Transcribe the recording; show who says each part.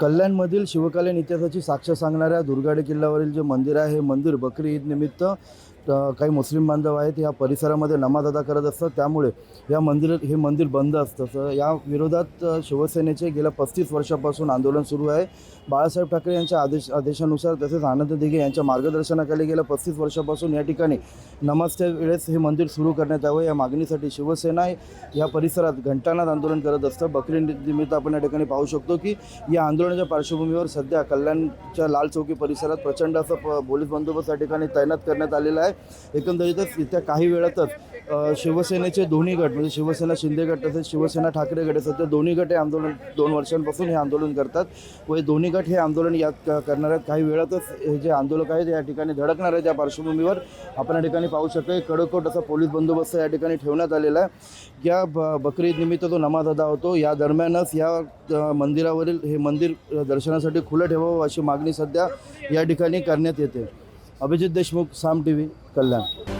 Speaker 1: कल्याणमधील शिवकालीन इतिहासाची साक्ष सांगणाऱ्या दुर्गाडे किल्ल्यावरील जे मंदिर आहे हे मंदिर बकरी ईद निमित्त काही मुस्लिम बांधव आहेत या परिसरामध्ये नमाज अदा करत असतात. त्यामुळे या मंदिर हे मंदिर बंद असतं. तर या विरोधात शिवसेनेचे गेल्या पस्तीस वर्षापासून आंदोलन सुरू आहे. बाळासाहेब ठाकरे यांच्या आदेश आदेशानुसार तसेच आनंद दिघे यांच्या मार्गदर्शनाखाली गेल्या पस्तीस वर्षापासून या ठिकाणी नमाजच्या वेळेस हे मंदिर सुरू करण्यात यावं. या मागणीसाठी शिवसेना या परिसरात घंटानाद आंदोलन करत असतं. बकरी निमित्त आपण या ठिकाणी पाहू शकतो की या आंदोलन आंदोलनाच्या पार्श्वभूमीवर सध्या कल्याणच्या लाल चौकी परिसरात प्रचंड असं प- पोलीस बंदोबस्त या ठिकाणी तैनात करण्यात आलेला आहे. एकंदरीतच इथं काही वेळातच शिवसेनेचे दोन्ही गट म्हणजे शिवसेना शिंदे गट तसेच शिवसेना ठाकरे गट असतात ते दोन्ही गट हे आंदोलन दोन वर्षांपासून हे आंदोलन करतात. व हे दोन्ही गट हे आंदोलन यात क- करणार आहेत काही वेळातच हे जे आंदोलक आहेत या ठिकाणी धडकणार आहे त्या पार्श्वभूमीवर आपण या ठिकाणी पाहू शकतो की कडकोट असा पोलीस बंदोबस्त या ठिकाणी ठेवण्यात आलेला आहे. या ब बकरी निमित्त तो नमाज अदा होतो. या दरम्यानच या मंदिरावरील हे मंदिर दर्शनासाठी खुलं ठेवावं अशी मागणी सध्या या ठिकाणी करण्यात येते. Abhijit Deshmukh Saam T V Kalyan.